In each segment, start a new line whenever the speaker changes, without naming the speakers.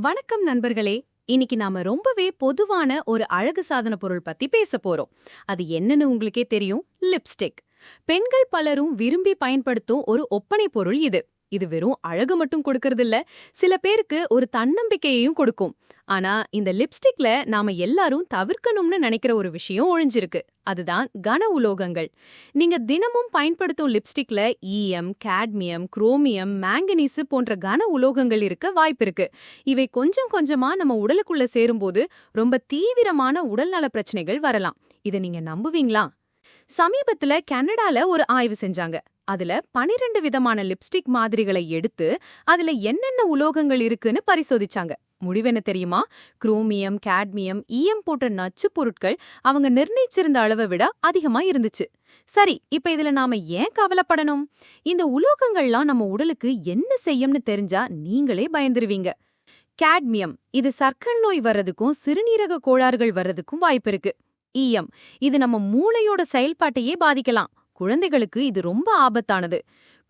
வணக்கம் நண்பர்களே. இன்னைக்கு நாம ரொம்பவே பொதுவான ஒரு அழகு சாதன பொருள் பத்தி பேச போறோம். அது என்னன்னு உங்களுக்கே தெரியும் லிப்ஸ்டிக். பெண்கள் பலரும் விரும்பி பயன்படுத்தும் ஒரு ஒப்பனை பொருள் இது. இது வெறும் அழகு மட்டும் கொடுக்கறது இல்ல சில பேருக்கு ஒரு தன்னம்பிக்கையையும் கொடுக்கும். ஆனா இந்த லிப்ஸ்டிக்ல நாம எல்லாரும் தவிர்க்கணும்னு நினைக்கிற ஒரு விஷயம் ஒழிஞ்சிருக்கு. அதுதான் கன உலோகங்கள். நீங்க தினமும் பயன்படுத்தும் லிப்ஸ்டிக்ல ஈயம் கேட்மியம் குரோமியம் மேங்கனீஸ் போன்ற கன உலோகங்கள் இருக்க வாய்ப்பிருக்கு இவை கொஞ்சம் கொஞ்சமா நம்ம உடலுக்குள்ள சேரும்போது ரொம்ப தீவிரமான உடல்நல பிரச்சனைகள் வரலாம். இதை நீங்க நம்புவீங்களா? சமீபத்துல கனடால ஒரு ஆய்வு செஞ்சாங்க. அதுல பனிரெண்டு விதமான லிப்ஸ்டிக் மாதிரிகளை எடுத்து அதுல என்னென்ன உலோகங்கள் இருக்குன்னு பரிசோதிச்சாங்க. முடிவென்ன தெரியுமா? குரோமியம் கேட்மியம் ஈயம் போன்ற நச்சுப் பொருட்கள் அவங்க நிர்ணயிச்சிருந்த அளவை விட அதிகமா இருந்துச்சு. சரி இப்ப இதுல நாம ஏன் கவலைப்படணும்? இந்த உலோகங்கள்லாம் நம்ம உடலுக்கு என்ன செய்யும்னு தெரிஞ்சா நீங்களே பயந்துருவீங்க. கேட்மியம் இது சர்க்கரை நோய் வர்றதுக்கும் சிறுநீரக கோளாறுகள் வர்றதுக்கும் வாய்ப்பு இருக்கு. ஈயம் இது நம்ம மூளையோட செயல்பாட்டையே பாதிக்கலாம். குழந்தைகளுக்கு இது ரொம்ப ஆபத்தானது.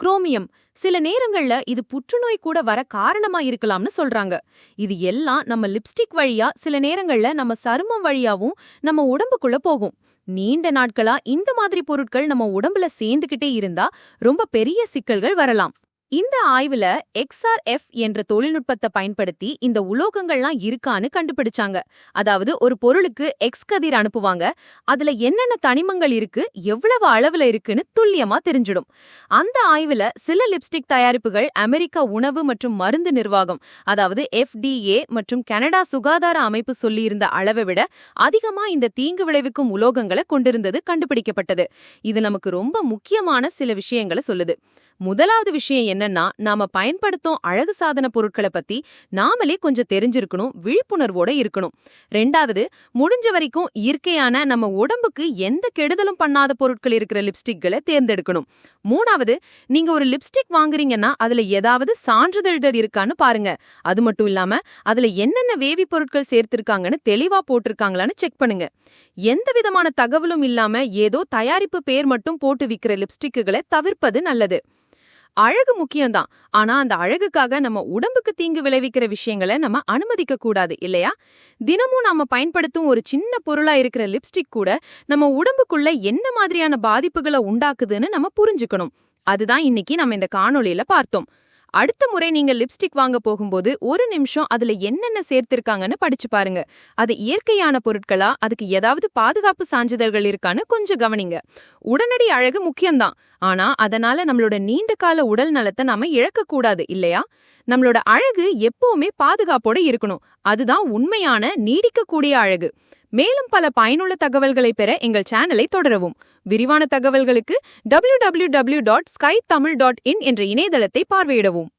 குரோமியம் சில நேரங்கள்ல இது புற்றுநோய் கூட வர காரணமா இருக்கலாம்னு சொல்றாங்க. இது எல்லாம் நம்ம லிப்ஸ்டிக் வழியா சில நேரங்கள்ல நம்ம சருமம் வழியாவும் நம்ம உடம்புக்குள்ள போகும். நீண்ட நாட்களா இந்த மாதிரி பொருட்கள் நம்ம உடம்புல சேர்ந்துகிட்டே இருந்தா ரொம்ப பெரிய சிக்கல்கள் வரலாம். இந்த ஆய்வுல எக்ஸ்ஆர்எஃப் என்ற தொழில்நுட்பத்தை பயன்படுத்தி இந்த உலோகங்கள்லாம் இருக்கான்னு கண்டுபிடிச்சாங்க. அதாவது ஒரு பொருளுக்கு எக்ஸ் கதிர் அனுப்புவாங்க. அதுல என்னென்ன தனிமங்கள் இருக்கு எவ்வளவு அளவுல இருக்குன்னு துல்லியமா தெரிஞ்சிடும். அந்த ஆய்வுல சில லிப்ஸ்டிக் தயாரிப்புகள் அமெரிக்கா உணவு மற்றும் மருந்து நிர்வாகம் அதாவது எஃப்டிஏ மற்றும் கனடா சுகாதார அமைப்பு சொல்லியிருந்த அளவை விட அதிகமா இந்த தீங்கு விளைவிக்கும் உலோகங்களை கொண்டிருந்தது கண்டுபிடிக்கப்பட்டது. இது நமக்கு ரொம்ப முக்கியமான சில விஷயங்களை சொல்லுது. முதலாவது விஷயம் என்னன்னா நாம பயன்படுத்தும் அழகு சாதன பொருட்களை பத்தி நாமளே கொஞ்சம் தெரிஞ்சிருக்கணும் விழிப்புணர்வோட இருக்கணும். ரெண்டாவது முடிஞ்ச வரைக்கும் இயற்கையான நம்ம உடம்புக்கு எந்த கெடுதலும் பண்ணாத பொருட்கள் இருக்கிற லிப்ஸ்டிக்களை தேர்ந்தெடுக்கணும். மூணாவது நீங்க ஒரு லிப்ஸ்டிக் வாங்குறீங்கன்னா அதுல ஏதாவது சான்றிதழ்கள் இருக்கான்னு பாருங்க. அது மட்டும் இல்லாம அதுல என்னென்ன வேவி பொருட்கள் சேர்த்திருக்காங்கன்னு தெளிவா போட்டிருக்காங்களான்னு செக் பண்ணுங்க. எந்த விதமான தகவலும் இல்லாம ஏதோ தயாரிப்பு பேர் மட்டும் போட்டு விக்கிற லிப்ஸ்டிக்குகளை தவிர்ப்பது நல்லது. அழகு முக்கியம்தான். ஆனா அந்த அழகுக்காக நம்ம உடம்புக்கு தீங்கு விளைவிக்கிற விஷயங்களை நம்ம அனுமதிக்க கூடாது இல்லையா? தினமும் நாம பயன்படுத்தும் ஒரு சின்ன பொருளா இருக்கிற லிப்ஸ்டிக் கூட நம்ம உடம்புக்குள்ள என்ன மாதிரியான பாதிப்புகளை உண்டாக்குதுன்னு நம்ம புரிஞ்சுக்கணும். அதுதான் இன்னைக்கு நம்ம இந்த காணொளியில பார்த்தோம். அடுத்த முறை நீங்க லிப்ஸ்டிக் வாங்க போகும்போது ஒரு நிமிஷம் அதுல என்னென்ன சேர்த்திருக்காங்கன்னு படிச்சு பாருங்க. அது இயற்கையான பொருட்களா? அதுக்கு ஏதாவது பாதுகாப்பு சான்றிதழ்கள் இருக்கான்னு கொஞ்சம் கவனிங்க. உடனடி அழகு முக்கியம்தான். ஆனா அதனால நம்மளோட நீண்ட கால உடல் நலத்தை நாம இழக்கக்கூடாது இல்லையா? நம்மளோட அழகு எப்பவுமே பாதுகாப்போட இருக்கணும். அதுதான் உண்மையான நீடிக்கக்கூடிய அழகு. மேலும் பல பயனுள்ள தகவல்களை பெற எங்கள் சேனலை தொடரவும். விரிவான தகவல்களுக்கு www.skytamil.in dot sky Tamil dot in என்ற இணையதளத்தை பார்வையிடவும்.